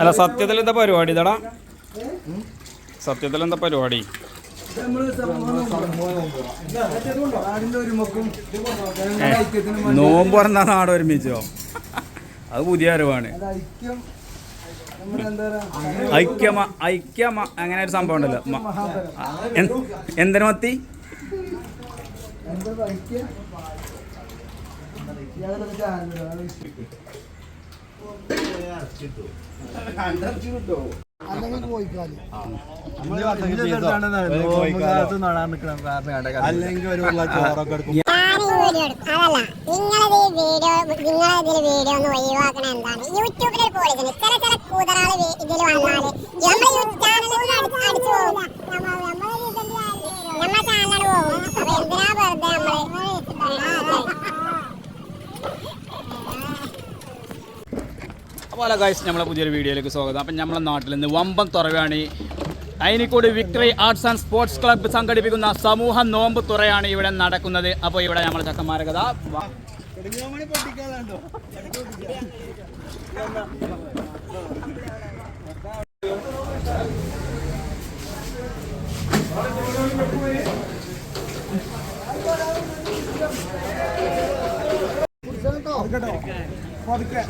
അല്ല സത്യത്തിൽ എന്താ പരിപാടി? ഇതടാ. സത്യത്തിൽ എന്താ പരിപാടി നോമ്പ് പറഞ്ഞാ നാട് ഒരുമിച്ചോ? അത് പുതിയ അറിവാണ്. ഐക്യമ ഐക്യമ അങ്ങനെ ഒരു സംഭവം ഉണ്ടല്ലോ. എന്തിനു മത്തി? അല്ലെങ്കിൽ കോഴിക്കാൽ അല്ലെങ്കിൽ ഒരു ചോറൊക്കെ എടുക്കും നിങ്ങളത് വീഡിയോ നിങ്ങളതിൽ വീഡിയോ ഒന്ന് ഒഴിവാക്കണ എന്താണ് യൂട്യൂബിൽ ഒരു പോളിസി ഉണ്ട് ചില ചില കൂതറാൾ ഇതിൽ വന്നാൽ നമ്മുടെ ചാനലിൽ അടിച്ചു പോകും അല്ല ഗൈസ് നമ്മളെ പുതിയൊരു വീഡിയോയിലേക്ക് സ്വാഗതം. അപ്പം നമ്മളെ നാട്ടിൽ നിന്ന് വമ്പം തുറവാണ് Ayinikkode victory arts and sports club സംഘടിപ്പിക്കുന്ന സമൂഹ നോമ്പ് തുറയാണ് ഇവിടെ നടക്കുന്നത്. അപ്പോൾ ഇവിടെ നമ്മളെ ചക്കന്മാരെ കഥ കാൽ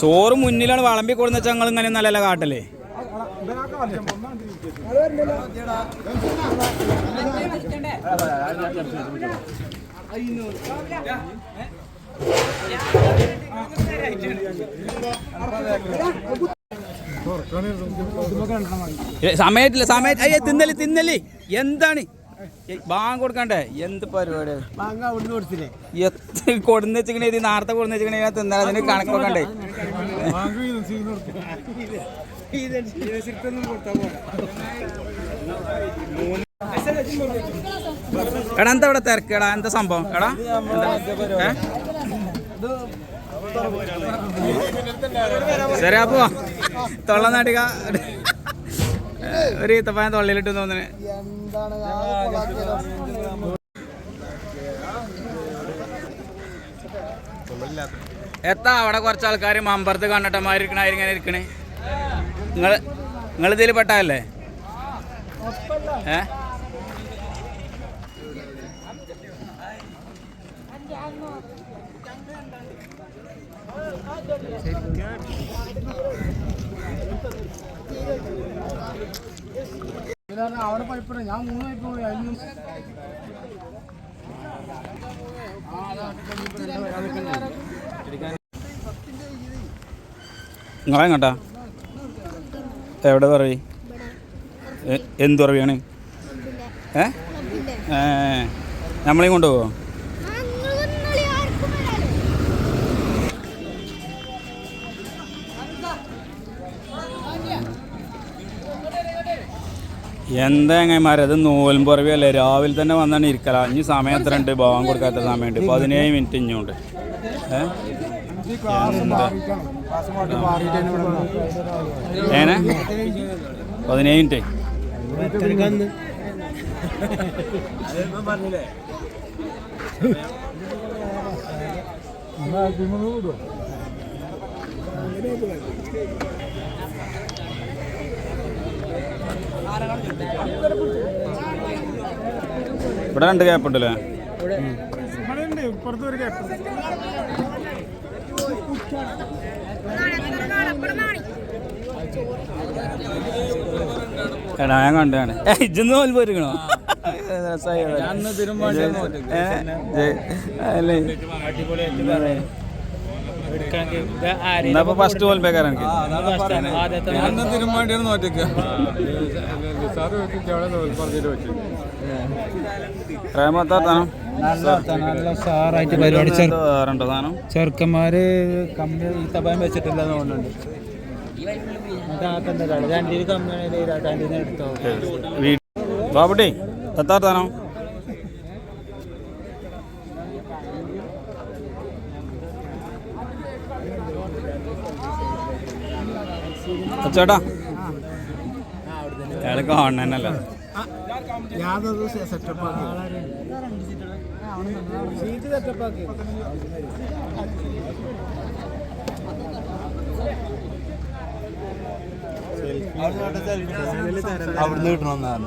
ചോറ് മുന്നിലാണ് വിളമ്പി കൊടുന്ന ചങ്ങൾ ഇങ്ങനെ നല്ല കാട്ടല്ലേ സമയത്തില്ല സമയത്ത് അയ്യ തിന്നലി തിന്നലി. എന്താണ്? ബാങ്ക് കൊടുക്കണ്ടേ? എന്ത് പരിപാടി? മാങ്ങ അവിടുന്ന് കൊടുത്തില്ലേ? എത്ര കൊടുന്ന് ഇത് നേരത്തെ കൊടുന്ന് വെച്ചിക്കണേ. തിന്നാൽ അതിന് കണക്ക് വെക്കണ്ടേ? എടാ എന്താ ഇവിടെ തിരക്ക്? എടാ എന്താ സംഭവം? എടാ? ശരി അപ്പോ തൊള്ള നാട്ടിക ഒരു ഈത്തപ്പായം തൊള്ളിയിലിട്ട് തോന്നുന്നു? എത്താ അവിടെ കുറച്ച് ആൾക്കാർ മമ്പറത്ത് കണ്ടിട്ടമാരിക്കണ ഇങ്ങനെ ഇരിക്കണേ. നിങ്ങൾ നിങ്ങൾ ഇതിൽ പെട്ടല്ലേ ഏ? അവിടെ പൈപ്പിട ഞാൻ മൂന്ന് പൈപ്പ് പോയി അതിനും നിങ്ങളെങ്ങട്ടാ എവിടെ പറവി എന്ത് പറയാണ്? ഏ? ഏ നമ്മളെയും കൊണ്ടുപോകോ എന്താ എങ്ങന്മാരെ? അത് നോൽമ്പുറവിയല്ലേ രാവിലെ തന്നെ വന്നാണ് ഇരിക്കല. ഇനി സമയം എത്ര ഉണ്ട്? ഭാവം കൊടുക്കാത്ത സമയമുണ്ട് പതിനേഴ് മിനിറ്റ് ഇഞ്ഞുണ്ട് ഏനെ? പതിനേഴ് മിനിറ്റ്. ഇവിടെ രണ്ട് ഗ്യാപ്പ് ഉണ്ടല്ലേ? എടാ ഞാൻ കണ്ടാണ് ഏ ഇജ്ജൊന്ന് പോലും പോയിരിക്കണോ ഫസ്റ്റ് എനിക്ക് ഉഷാറായിട്ട് പരിപാടി. ചെറുക്കന്മാര് കമ്പി ഈ തപായം വെച്ചിട്ടില്ല തോന്നുന്നുണ്ട്. ബാബുട്ടി എത്താ ചേട്ടാ അയാൾ കാണണല്ലോ ഞാനത് സെറ്റപ്പ് ആക്കി. സീറ്റ് സെറ്റപ്പ് ആക്കി. അവിടുന്ന് കിട്ടണമെന്നാണ്.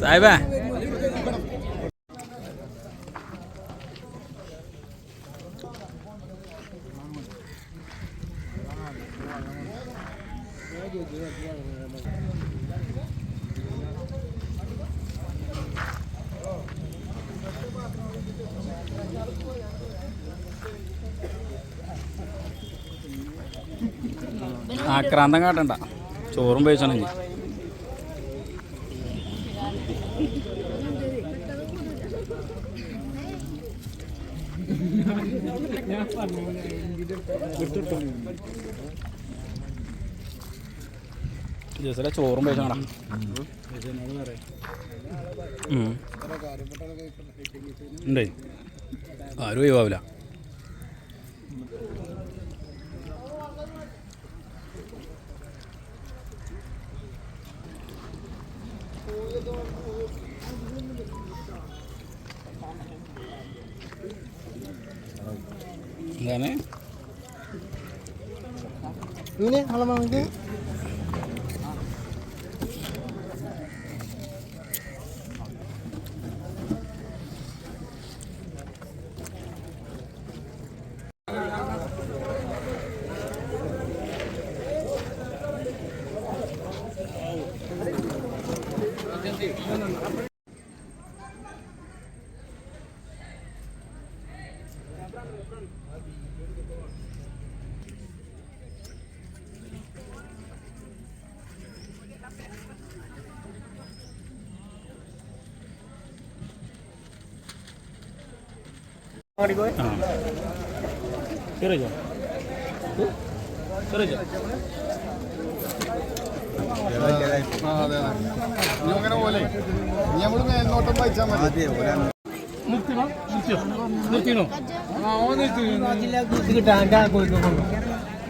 സാഹിബേ. ആക്രാന്തം കാട്ടണ്ട. ചോറും പേച്ചാണെങ്കിൽ ജസല ചോറും പേശണടാ ആരും ഒഴിവാവില്ല എന്താണ് ഇങ്ങനെ നമ്മളെ നമുക്ക് ആ ചെറിയോ ചെറിയോ അങ്ങനെ പോലെ നമ്മൾ മേൽനോട്ടം വായിച്ചാൽ മതി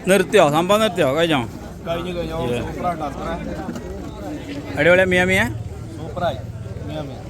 നിർത്തിയോ? സംഭവം നിർത്തിയോ? കഴിഞ്ഞോ? കഴിഞ്ഞു കഴിഞ്ഞു. സൂപ്പറായി. സൂപ്പറാണ്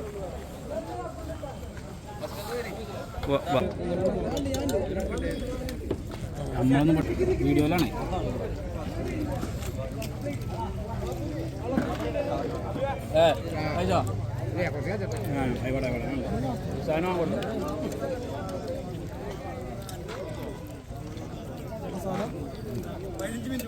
നമ്മളൊന്നും വീഡിയോയിലാണേ. സാധനം കൊടുത്തു. പതിനഞ്ച് മിനിറ്റ്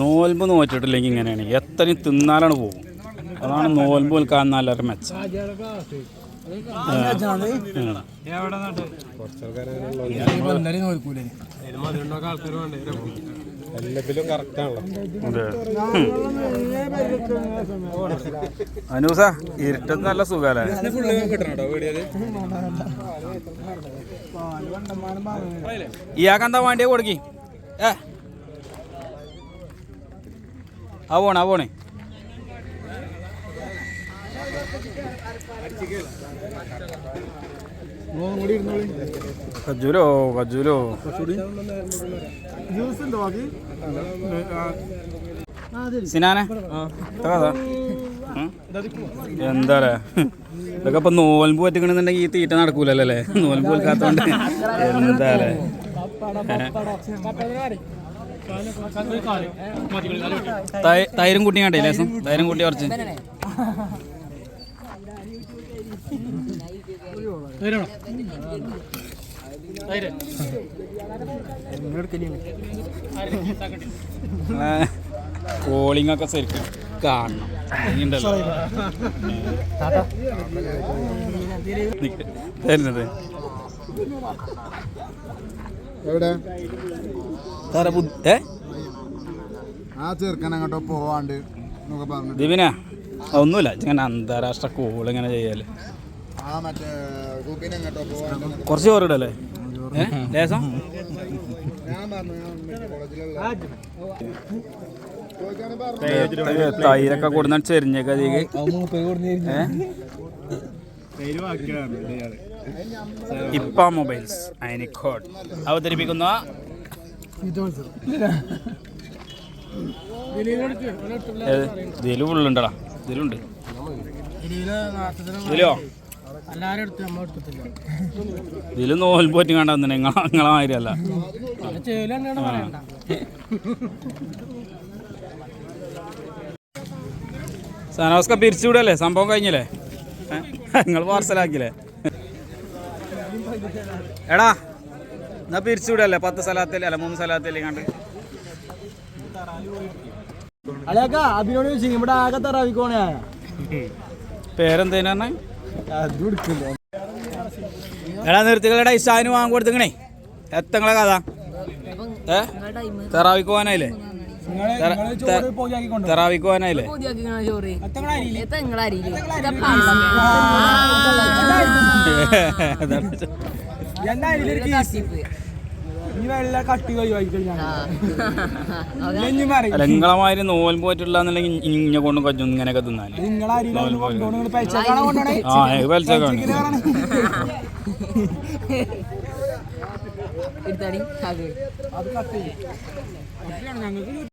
നോൽമ്പ് നോറ്റിട്ടില്ലെങ്കിൽ ഇങ്ങനെയാണ്. എത്രയും തിന്നാലാണ് പോകും. അതാണ് നോൽമ്പ് നിൽക്കാൻ നല്ലൊരു മെച്ചം. അനൂസ ഇരുട്ടത്ത് നല്ല വീഡിയോയിൽ ഇയാൾക്കെന്താ വേണ്ടിയ കൊടുക്കി? ഏ? ആ പോണേ ആ പോണേ. കജൂരോ കജൂരോ. ജ്യൂസ് ഉണ്ടോ ബാക്കി? സിനാനെ? എന്താ ഇതൊക്കെ ഇപ്പൊ നോൽമ്പ് പറ്റിക്കണെന്നുണ്ടെങ്കിൽ ഈ തീറ്റ നടക്കൂലല്ലോ അല്ലേ? നോൽമ്പ് കൊടുക്കാത്തോണ്ട് എന്താ തൈരും കൂട്ടി കണ്ടേ ലേസം? തൈരും കൂട്ടി കുറച്ച്. കോളിംഗ് ഒക്കെ ശരിക്കും കാണണം. തരുന്നത്. എവിടെ? സാറേ ഏ? ആ ചെറുക്കൻ അങ്ങോട്ട് പോവാണ്ട് ദിവിന? ഒന്നുമില്ല ഇങ്ങനെ അന്താരാഷ്ട്ര കോൾ ഇങ്ങനെ ചെയ്യാൽ. കുറച്ച് ചോറിടല്ലേ ലേസം തൈരൊക്കെ കൊടുന്ന ചെരിഞ്ഞൊക്കെ അതിക്ക് ഇപ്പ മൊബൈൽസ് അയനിക്കോട്. അവതരിപ്പിക്കുന്ന ഏത്? ഉള്ളുണ്ടടാ. ഇതിലുണ്ട്. ഇതിലോ ഇതിൽ? നോൽ പോറ്റി കണ്ട നിങ്ങളെ മാതിരി മാതിരിയല്ല. സനോസ്ക പിരിച്ചുവിടല്ലേ? സംഭവം കഴിഞ്ഞില്ലേ? നിങ്ങൾ പാർസലാക്കില്ലേ എടാ എന്നാ പിരിച്ചുവിടല്ലേ? പത്ത് സ്ഥലത്തില്ലേ അല്ല മൂന്ന് സ്ഥലത്തില്ലേ കണ്ട്. അലക്ക അഭിനോട് ചോദിച്ചു ഇവിടെ ആകെ തറാവിക്കോണേ പേരെന്തേനാ? അത് കൊടുക്കില്ല എടാ നിർത്തികളെടാ ഇസാന് വാങ്ങി കൊടുത്തിങ്ങണേ എത്തങ്ങളെ കഥ. ഏ? തെറാവിക്ക് പോകാനായില്ലേ തെറാവിക്ക് പോകാനായില്ലേ ഈ അല്ല നിങ്ങളെ മാതിരി നോൽ പോയിട്ടുള്ളെന്നുണ്ടെങ്കിൽ ഇങ്ങനെ കൊണ്ട് കൊച്ചും ഇങ്ങനെയൊക്കെ തിന്നാൻ ആ വലിച്ചേക്കാണ് എടുത്താടി അത് കട്ട് ചെയ്യും.